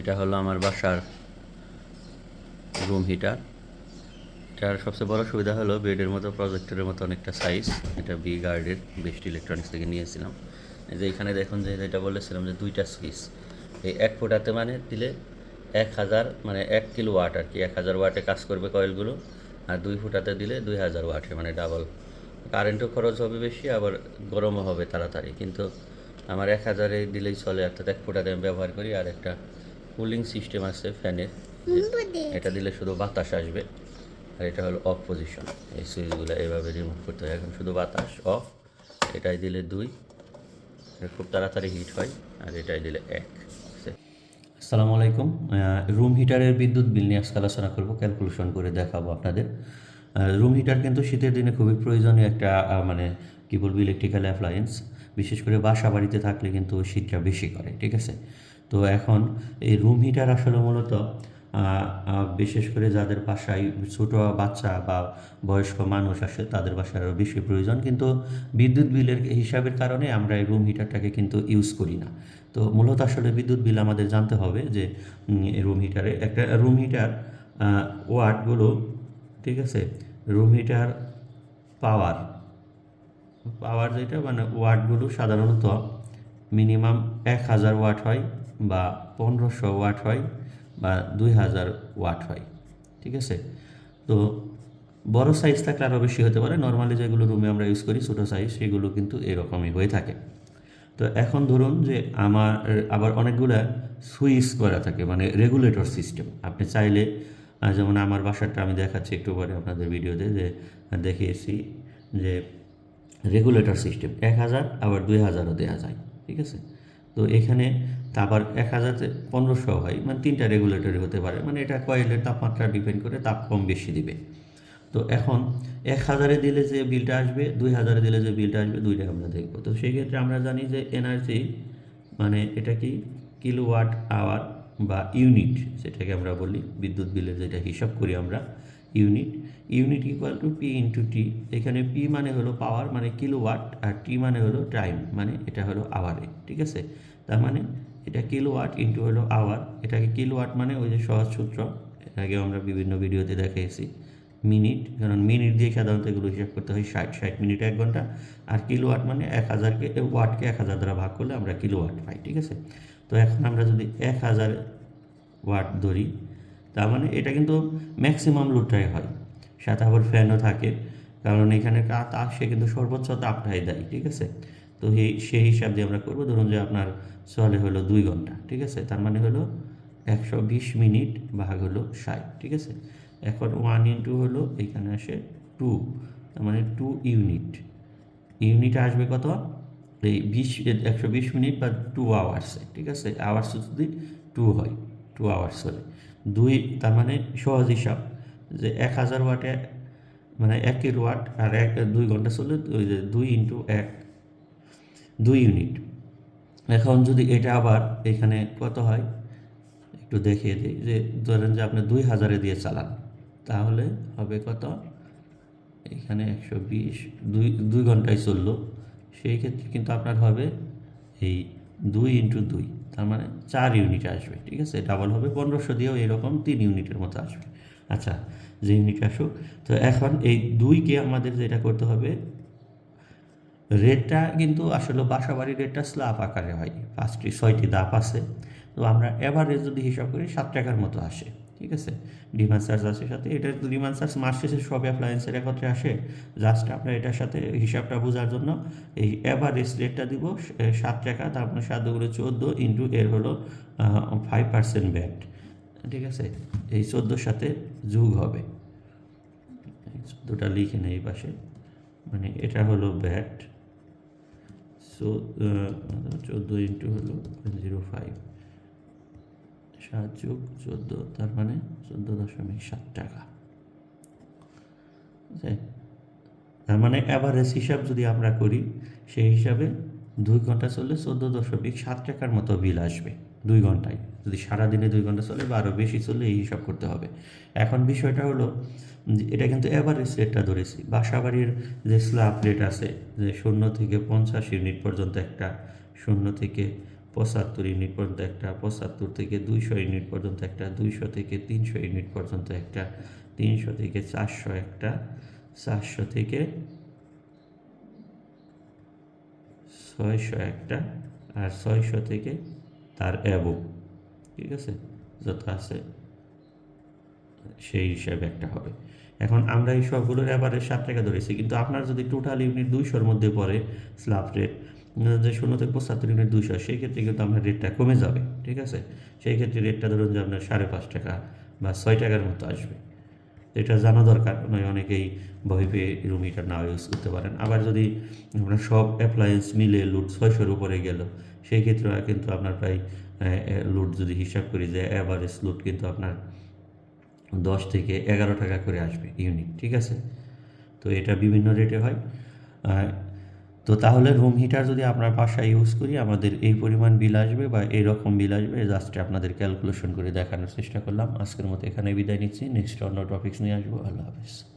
এটা হলো আমার বাসার রুম হিটার এটার সবচেয়ে বড় সুবিধা হলো বেডের মতো প্রজেক্টরের মতো অনেকটা সাইজ এটা বি গার্ডের বেস্ট ইলেকট্রনিক্স থেকে নিয়েছিলাম। এই যে এখানে দেখুন যে যেটা বলেছিলাম যে দুইটা সুইচ এই এক ফুটাতে মানে দিলে এক হাজার মানে এক কিলো ওয়াট আর কি, এক হাজার ওয়াটে কাজ করবে কয়েলগুলো। আর দুই ফুটাতে দিলে দুই হাজার ওয়াটে মানে ডাবল কারেন্টও খরচ হবে বেশি, আবার গরমও হবে তাড়াতাড়ি। কিন্তু আমার এক হাজারে দিলেই চলে, অর্থাৎ এক ফুটাতে আমি ব্যবহার করি, আর একটা কুলিং সিস্টেম আছে ফ্যানের। এটা দিলে শুধু বাতাস আসবে। আর এটা হলো অফ পজিশন এই সুইচগুলো এইভাবে রিমুভ করতে হয়। এখন শুধু বাতাস অফ এটাই দিলে দুই। খুব তাড়াতাড়ি হিট হয়। আর এটাই দিলে এক। আসসালামু আলাইকুম। রুম হিটারের বিদ্যুৎ বিল নিয়ে আজকে আলোচনা করব। ক্যালকুলেশন করে দেখাবো আপনাদের। রুম হিটার কিন্তু শীতের দিনে খুবই প্রয়োজনীয় একটা মানে কী বলব ইলেকট্রিক্যাল অ্যাপ্লায়েন্স বিশেষ করে বাসা বাড়িতে থাকলে কিন্তু শীতটা বেশি করে। ঠিক আছে? তো এখন এই রুম হিটার আসলে মূলত বিশেষ করে যাদের বাসায় ছোটো বাচ্চা বা বয়স্ক মানুষ আসে, তাদের বাসায় আরও বেশি প্রয়োজন। কিন্তু বিদ্যুৎ বিলের হিসাবের কারণে আমরা এই রুম হিটারটাকে কিন্তু ইউজ করি না। তো মূলত আসলে বিদ্যুৎ বিল আমাদের জানতে হবে যে রুম হিটারে একটা রুম হিটার ওয়াটগুলো ঠিক আছে? রুম হিটার পাওয়ার পাওয়ার যেটা মানে ওয়াটগুলো সাধারণত মিনিমাম এক হাজার ওয়াট হয়। বা পনেরোশো ওয়াট হয় বা দুই হাজার ওয়াট হয়, ঠিক আছে? তো বড় সাইজ থাকলে আরও বেশি হতে পারে। নর্মালি যেগুলো রুমে আমরা ইউজ করি ছোটো সাইজ সেগুলো কিন্তু এরকমই হয়ে থাকে। তো এখন ধরুন যে আমার, আবার অনেকগুলা সুইচ করা থাকে মানে রেগুলেটর সিস্টেম আপনি চাইলে যেমন আমার বাসারটা আমি দেখাচ্ছি একটু পরে আপনাদের ভিডিওতে, যে দেখিয়েছি যে রেগুলেটর সিস্টেম এক হাজার, আবার দুই হাজারও দেওয়া যায়, ঠিক আছে? তো এখানে আবার এক হাজার পনেরোশো হয় মানে তিনটা রেগুলেটরি হতে পারে। মানে এটা কয়েলের তাপমাত্রা ডিপেন্ড করে তাপ কম বেশি দিবে। তো এখন এক হাজারে দিলে যে বিলটা আসবে, দুই হাজারে দিলে যে বিলটা আসবে দুইটা আমরা দেখব। তো সেই ক্ষেত্রে আমরা জানি যে এনার্জি মানে এটা কি? কিলোওয়াট আওয়ার বা ইউনিট যেটাকে আমরা বলি, বিদ্যুৎ বিলের যেটা হিসাব করি আমরা unit unit equal to P into T এখানে পি মানে হলো পাওয়ার মানে কিলোওয়াট আর টি মানে হলো টাইম মানে এটা হলো আওয়ারে ঠিক আছে? তার মানে এটা কিলোওয়াট ইন্টু হলো আওয়ার এটাকে কিলোওয়াট মানে ওই যে সহজ সূত্র, এর আগে আমরা বিভিন্ন ভিডিওতে দেখিয়েছি মিনিট, কারণ মিনিট দিয়ে সাধারণত এগুলো হিসাব করতে হয় ষাট ষাট মিনিট এক ঘণ্টা, আর কিলোওয়াট মানে এক হাজারকে ওয়াটকে এক হাজার দ্বারা ভাগ করলে আমরা কিলোওয়াট পাই, ঠিক আছে? তো এখন আমরা যদি এক হাজার ওয়াট ধরি তার মানে এটা কিন্তু ম্যাক্সিমাম লোডটাই হয়। সাথে আবার ফ্যানও থাকে। কারণ এখানে তাপ, সে কিন্তু সর্বোচ্চ তাপটাই দেয়, ঠিক আছে? তো সেই হিসাব দিয়ে আমরা করব। ধরুন যে আপনার চলে হলো দুই ঘণ্টা, ঠিক আছে? তার মানে হলো একশো বিশ মিনিট ভাগ হলো ষাট, ঠিক আছে? এখন ওয়ান ইন্টু হলো, এখানে আসে টু তার মানে টু ইউনিট ইউনিট আসবে কত? এই বিশ, একশো বিশ মিনিট বা টু আওয়ার্সে ঠিক আছে? আওয়ার্স যদি টু হয়। টু আওয়ার্স হলে দুই, তার মানে সহজ হিসাব, যে এক হাজার ওয়াটে মানে এক কিলো ওয়াট আর এক, দুই ঘণ্টা চলে ওই যে দুই ইন্টু এক, দুই ইউনিট এখন যদি এটা আবার এখানে কত হয়, একটু দেখিয়ে দিই, যে ধরেন যে আপনি দুই হাজারে দিয়ে চালান, তাহলে হবে কত? এখানে একশো বিশ, দুই দুই ঘন্টায় চলল, সেই ক্ষেত্রে কিন্তু আপনার হবে এই দুই ইন্টু দুই। তার মানে চার ইউনিট আসবে, ঠিক আছে? ডাবল হবে পনেরোশো দিয়েও এরকম তিন ইউনিটের মতো আসবে। আচ্ছা যে ইউনিট আসুক, তো এখন এই দুইকে আমাদের যেটা করতে হবে, রেটটা কিন্তু আসলে বাসাবাড়ির রেটটা স্ল্যাব আকারে হয়। পাঁচটি, ছয়টি দাপ আছে। তো আমরা এভারেজ যদি হিসাব করি, সাত টাকার মতো আসে। ঠিক আছে? ডিমান্ড চার্জ আছে সাথে। এটা ডিমান্ড চার্জ মাস শেষে সব অ্যাপ্লায়েন্সের একত্রে আসে। জাস্ট আমরা এটার সাথে হিসাবটা বোঝার জন্য এই অ্যাভারেজ রেটটা দিব সাত টাকা মানে সাত দুগুলো চোদ্দ ইন্টু এর হলো ফাইভ পার্সেন্ট ব্যাট ঠিক আছে? এই চোদ্দোর সাথে যোগ হবে। চোদ্দোটা লিখে নেই এই পাশে। মানে এটা হলো ব্যাট চোদ্দ ইন্টু হলো জিরো ফাইভ সাত যোগ চোদ্দ, তার মানে চোদ্দ দশমিক সাত টাকা। তার মানে অ্যাভারেজ হিসাব যদি আমরা করি, সেই হিসাবে দুই ঘণ্টা চললে চোদ্দ দশমিক সাত টাকার মতো বিল আসবে, দুই ঘন্টায়। যদি সারাদিনে দুই ঘণ্টা চলে বা আরও বেশি চললে এই হিসাব করতে হবে। এখন বিষয়টা হলো এটা কিন্তু অ্যাভারেজ রেটটা ধরেছি। বাসা বাড়ির যে স্ল্যাব রেট আছে, যে শূন্য থেকে পঞ্চাশ ইউনিট পর্যন্ত একটা শূন্য থেকে পঁচাত্তর ইউনিট পর্যন্ত একটা, পঁচাত্তর থেকে দুইশো ইউনিট পর্যন্ত একটা, দুইশো থেকে তিনশো ইউনিট পর্যন্ত একটা, তিনশো থেকে চারশো একটা, চারশো থেকে ছয়শো একটা, আর ছয়শো থেকে তার অ্যাবো ঠিক আছে? যত আছে, সেই হিসাবে একটা হবে। এখন আমরা এই সবগুলোর এবারে ষাট টাকা ধরেছি, কিন্তু আপনার যদি টোটাল ইউনিট দুইশোর মধ্যে পড়ে স্ল্যাব রেট যে শূন্য থেকে পঁচাত্তর ইউনিট দুইশো সেই ক্ষেত্রে কিন্তু আপনার রেটটা কমে যাবে, ঠিক আছে? সেই ক্ষেত্রে রেটটা ধরুন যে আপনার সাড়ে পাঁচ টাকা বা ছয় টাকার মতো আসবে। এটা জানা দরকার, নয় অনেকেই ভয় পেয়ে রুম হিটার না ইউজ করতে পারেন। আবার যদি আপনার সব অ্যাপ্লায়েন্স মিলে লুট ছয়শোর উপরে গেল সেই ক্ষেত্রে কিন্তু আপনার প্রায় লুট যদি হিসাব করি যে অ্যাভারেজ লুট কিন্তু আপনার দশ থেকে এগারো টাকা করে আসবে ইউনিট ঠিক আছে? তো এটা বিভিন্ন রেটে হয়। তো তাহলে রুম হিটার যদি আপনার বাসায় ইউজ করি, আমাদের এই পরিমাণ বিল আসবে বা এইরকম বিল আসবে জাস্ট আপনাদের ক্যালকুলেশন করে দেখানোর চেষ্টা করলাম। আজকের মতো এখানে বিদায় নিচ্ছি। নেক্সট অন্য টপিক্স নিয়ে আসব। আল্লাহ হাফিজ।